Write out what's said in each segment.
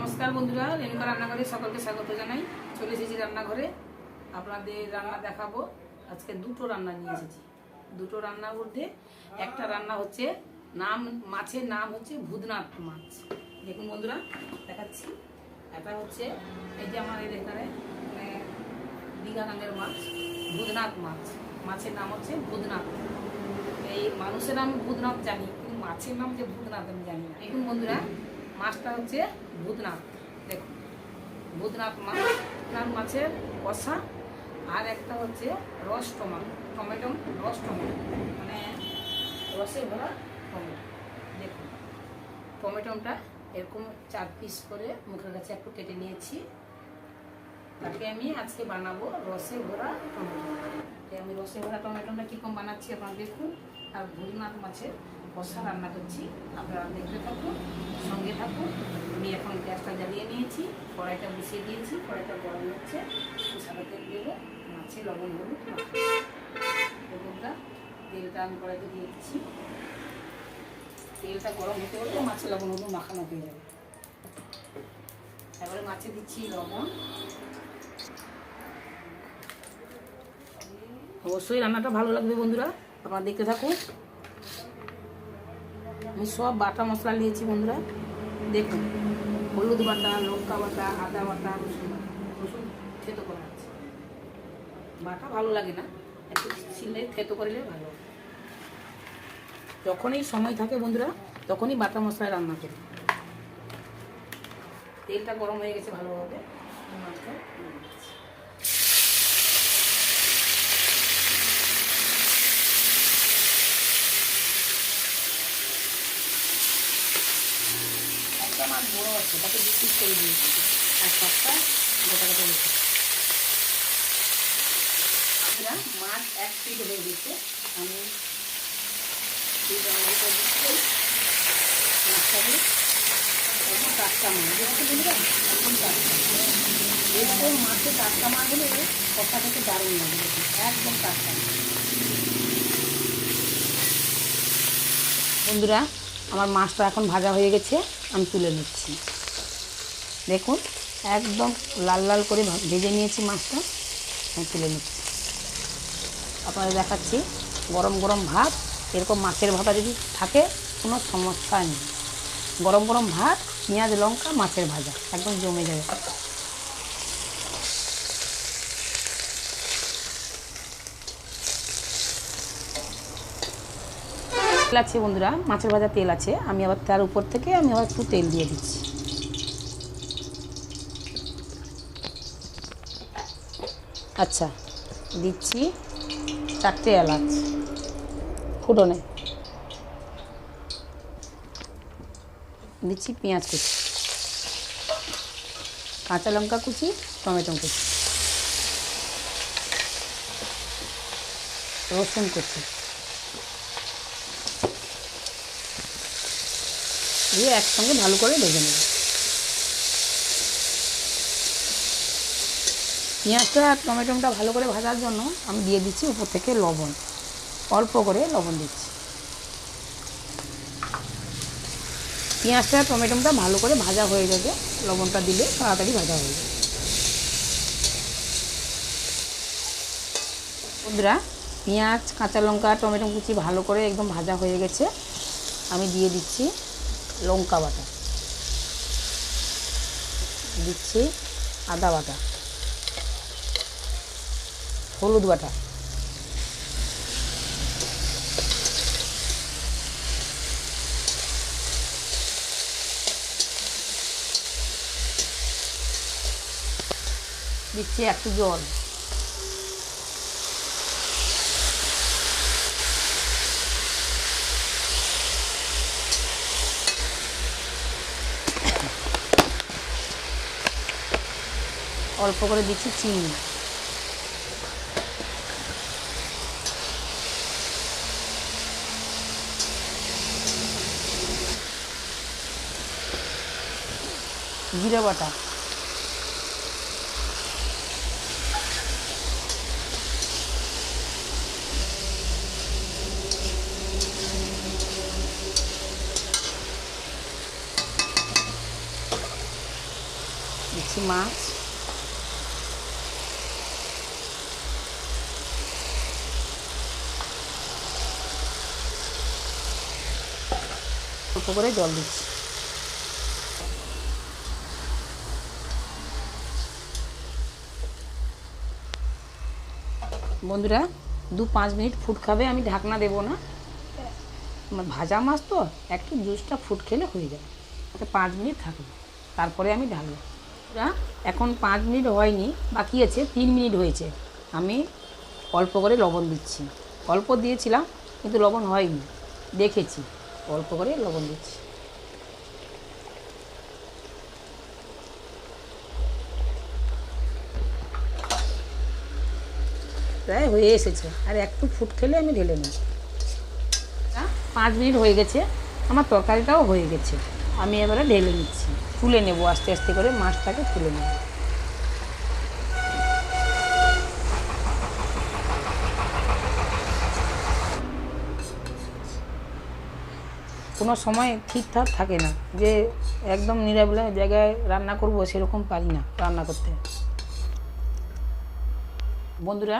নমস্কার বন্ধুরা, রেণুকা রান্নাঘরে সকলকে স্বাগত জানাই। চলে এসেছি রান্নাঘরে। আপনাদের রান্না দেখাবো। আজকে দুটো রান্না নিয়ে এসেছি। দুটো রান্নার মধ্যে একটা রান্না হচ্ছে নাম, মাছের নাম হচ্ছে ভূতনাথ মাছ। দেখুন বন্ধুরা, দেখাচ্ছি। এটা হচ্ছে এই যে আমার এর এখানে মানে দীঘা গাঙ্গের মাছ, ভূতনাথ মাছ। মাছের নাম হচ্ছে ভূতনাথ। এই মানুষের নাম ভূতনাথ জানি, কিন্তু মাছের নাম যে ভূতনাথ আমি জানি না। দেখুন বন্ধুরা মাছটা হচ্ছে ভূতনাথ। দেখুন, ভূতনাথ মাছ ভূতনাথ মাছের কষা আর একটা হচ্ছে রস টমাটো টমেটো, রস টমেটো। মানে রসে ভরা টমেটো। দেখুন, টমেটোটা এরকম চার পিস করে মুখের কাছে একটু কেটে নিয়েছি। তাকে আমি আজকে বানাবো রসে ভরা টমেটো। আমি রসে ভরা টমেটোটা কীরকম বানাচ্ছি আপনারা দেখুন। আর ভুলনাথ মাছের কষা রান্না করছি। আপনারা দেখতে থাকুন, সঙ্গে থাকুন। আমি এখন গ্যাসটা জ্বালিয়ে নিয়েছি, কড়াইটা বসিয়ে দিয়েছি, কড়াইটা গরম হচ্ছে। সাদা তেল দেবো, মাছে লবণ হলুদ। লবণটা তেলটা আমি কড়াইতে দিয়ে দিচ্ছি। তেলটা গরম হতে হতে মাছে লবণ হলুদ মাখানো হয়ে যাবে। তারপরে মাছে দিচ্ছি লবণ। অবশ্যই রান্নাটা ভালো লাগবে বন্ধুরা। আপনারা দেখতে থাকুন। আমি সব বাটা মশলা নিয়েছি বন্ধুরা। দেখুন, হলুদ বাটা, লঙ্কা বাটা, আদা বাটা, রসুন রসুন থেতো করা আছে। বাটা ভালো লাগে না? একটু শিলে থেতো করলে ভালো। যখনই সময় থাকে বন্ধুরা, তখনই বাটা মশলায় রান্না করি। তেলটা গরম হয়ে গেছে ভালোভাবে। মাছটা একটা মাছ বড় আছে, তাকে বিক্রি করে দিয়েছি। আর সবটা গোটা গোটা মাছ এক হয়ে গেছে। টাটকা টাটকা এরকম মাছে টাটকা মাছ হলে কথা থেকে দারুণ লাগে। একদম টাটকা। বন্ধুরা আমার মাছটা এখন ভাজা হয়ে গেছে, আমি তুলে নিচ্ছি। দেখুন, একদম লাল লাল করে ভেজে নিয়েছি মাছটা, আমি তুলে নিচ্ছি। আপনাদের দেখাচ্ছি, গরম গরম ভাত, এরকম মাছের ভাতা যদি থাকে, কোনো সমস্যা নেই। গরম গরম ভাত, পেঁয়াজ, লঙ্কা, মাছের ভাজা, একদম জমে যাবে। তেল আছে বন্ধুরা, মাছের ভাজা তেল আছে। আমি আবার তার উপর থেকে আমি আবার একটু তেল দিয়ে দিচ্ছি। আচ্ছা দিচ্ছি চারটে এলাচ। ফুটনে। দিচ্ছি পেঁয়াজ কুচি। কাঁচা লঙ্কা কুচি, টমেটো কুচি। রসুন কুচি। দিয়ে একসঙ্গে ভালো করে ভেজে নেব। পেঁয়াজটা আর টমেটোটা ভালো করে ভাজার জন্য আমি দিয়ে দিচ্ছি উপর থেকে লবণ। অল্প করে লবণ দিচ্ছি। পেঁয়াজটা টমেটোটা ভালো করে ভাজা হয়ে যাবে লবণটা দিলে তাড়াতাড়ি ভাজা হয়ে যাবে। বন্ধুরা, পেঁয়াজ, কাঁচা লঙ্কা, টমেটো কুচি ভালো করে একদম ভাজা হয়ে গেছে। আমি দিয়ে দিচ্ছি লঙ্কা বাটা। দিচ্ছি আদা বাটা। হলুদ বাটা। দিচ্ছি একটু জল। অল্প করে দিচ্ছি চিনি। জিরে বাটা। মাছ। করে জল দিচ্ছি। বন্ধুরা, দু পাঁচ মিনিট ফুট খাবে, আমি ঢাকনা দেবো না। ভাজা মাছ তো, একটু জুসটা ফুট খেলে হয়ে যাবে। পাঁচ মিনিট থাকবে। তারপরে আমি ওরা এখন পাঁচ মিনিট হয়নি, বাকি আছে, তিন মিনিট হয়েছে। আমি অল্প করে লবণ দিচ্ছি। অল্প দিয়েছিলাম, কিন্তু লবণ হয়নি। দেখেছি। অল্প করে লবণ দিচ্ছি। প্রায় হয়ে এসেছে। আর একটু ফুট খেলে আমি ঢেলে নিই পাঁচ মিনিট হয়ে গেছে। আমার তরকারিটাও হয়ে গেছে। আমি এবারে ঢেলে নিচ্ছি। তুলে নেব আস্তে আস্তে করে, মাছটাকে তুলে নেব। কোনো সময় ঠিকঠাক থাকে না। যে একদম নিরাবিলা জায়গায় রান্না করব সেরকম পারি না রান্না করতে। বন্ধুরা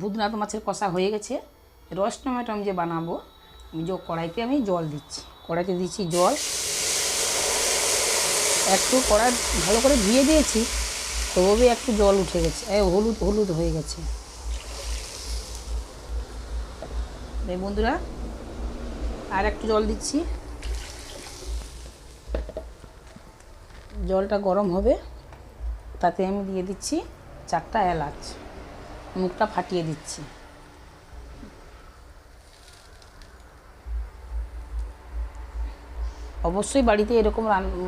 বুধনাথ মাছের কষা হয়ে গেছে। রস টমেটো আমি যে বানাবো, আমি যে কড়াইতে আমি জল দিচ্ছি। কড়াইতে দিচ্ছি জল। একটু কড়াই ভালো করে ধুয়ে দিয়েছি তবে একটু জল উঠে গেছে। হলুদ হলুদ হয়ে গেছে। বন্ধুরা আর একটু জল দিচ্ছি। জলটা গরম হবে, তাতে আমি দিয়ে দিচ্ছি চারটা এলাচ। মুখটা ফাটিয়ে দিচ্ছি। অবশ্যই বাড়িতে এরকম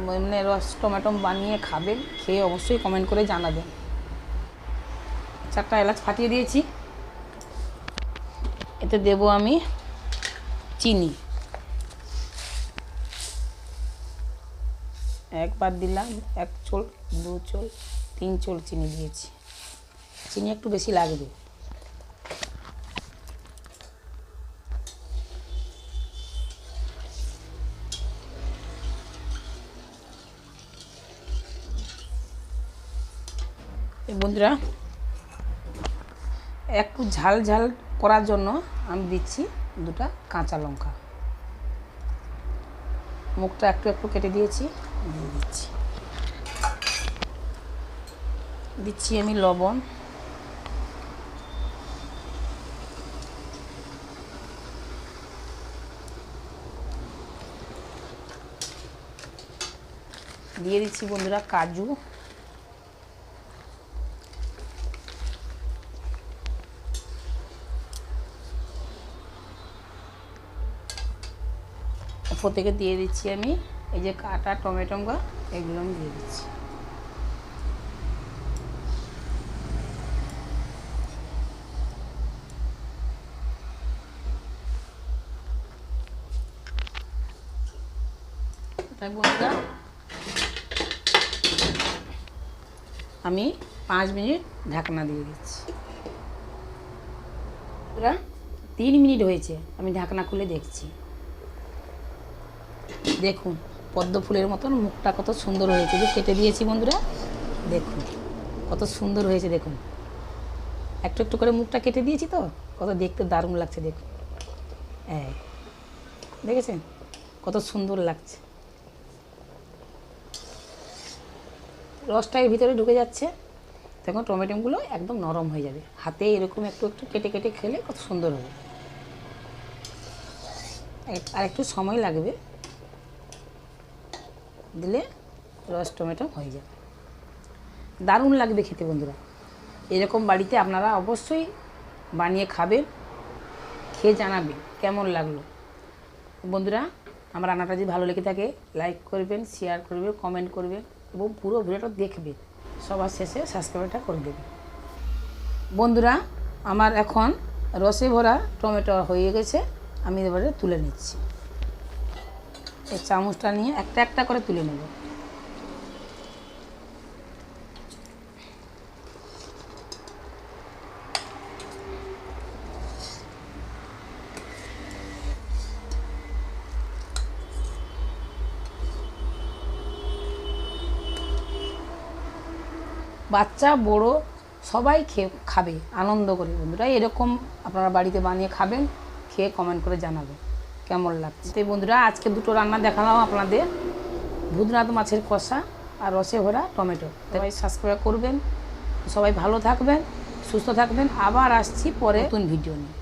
মানে রস টমেটো বানিয়ে খাবেন, খেয়ে অবশ্যই কমেন্ট করে জানাবেন। চারটা এলাচ ফাটিয়ে দিয়েছি। এতে দেব আমি চিনি। একবার দিলাম, এক চোল দু চোল তিন চোল চিনি দিয়েছি। চিনি একটু বেশি লাগবে। বন্ধুরা, একটু ঝাল ঝাল করার জন্য আমি দিচ্ছি দুটা কাঁচা লঙ্কা। মুখটা একটু একটু কেটে দিয়েছি। দিয়ে দিচ্ছি। দিচ্ছি আমি লবণ। দিয়ে দিচ্ছি বন্ধুরা কাজু। থেকে দিয়ে দিচ্ছি আমি এই যে কাটা টমেটোগুলো এগুলো আমি দিয়ে দিচ্ছি। আমি পাঁচ মিনিট ঢাকনা দিয়ে দিচ্ছি। তিন মিনিট হয়েছে, আমি ঢাকনা খুলে দেখছি। দেখুন। পদ্ম ফুলের মতন মুখটা কত সুন্দর হয়েছে। যে কেটে দিয়েছি বন্ধুরা, দেখুন, কত সুন্দর হয়েছে, দেখুন। একটু একটু করে মুখটা কেটে দিয়েছি তো, কত দেখতে দারুণ লাগছে, দেখুন। হ্যাঁ দেখেছেন? কত সুন্দর লাগছে। রসটা এর ভিতরে ঢুকে যাচ্ছে। তখন টমেটোগুলো একদম নরম হয়ে যাবে। হাতে এরকম একটু একটু কেটে কেটে খেলে কত সুন্দর হবে। আর একটু সময় লাগবে। দিলে রস, টমেটো হয়ে যাবে। দারুণ লাগবে খেতে বন্ধুরা। এরকম বাড়িতে আপনারা অবশ্যই বানিয়ে খাবেন, খেয়ে জানাবেন, কেমন লাগল। বন্ধুরা, আমার রান্নাটা যদি ভালো লেগে থাকে লাইক করবেন শেয়ার করবেন কমেন্ট করবেন এবং পুরো ভিডিওটা দেখবেন। সবার শেষে সাবস্ক্রাইবটা করে দেবেন। বন্ধুরা, আমার এখন রসে ভরা টমেটো হয়ে গেছে। আমি এবারে তুলে নিচ্ছি। এই চামচটা নিয়ে একটা একটা করে তুলে নেব। বাচ্চা, বড়, সবাই খেয়ে, খাবে, আনন্দ করে। বন্ধুরা, এরকম আপনারা বাড়িতে বানিয়ে খাবেন, খেয়ে কমেন্ট করে জানাবেন। কেমন লাগছে? তো বন্ধুরা আজকে দুটো রান্না দেখালাম আপনাদের। ভুদনাথ মাছের কষা আর রসে ভরা টমেটো। সবাই সাবস্ক্রাইব করবেন। সবাই ভালো থাকবেন সুস্থ থাকবেন। আবার আসছি পরে। নতুন ভিডিও নিয়ে।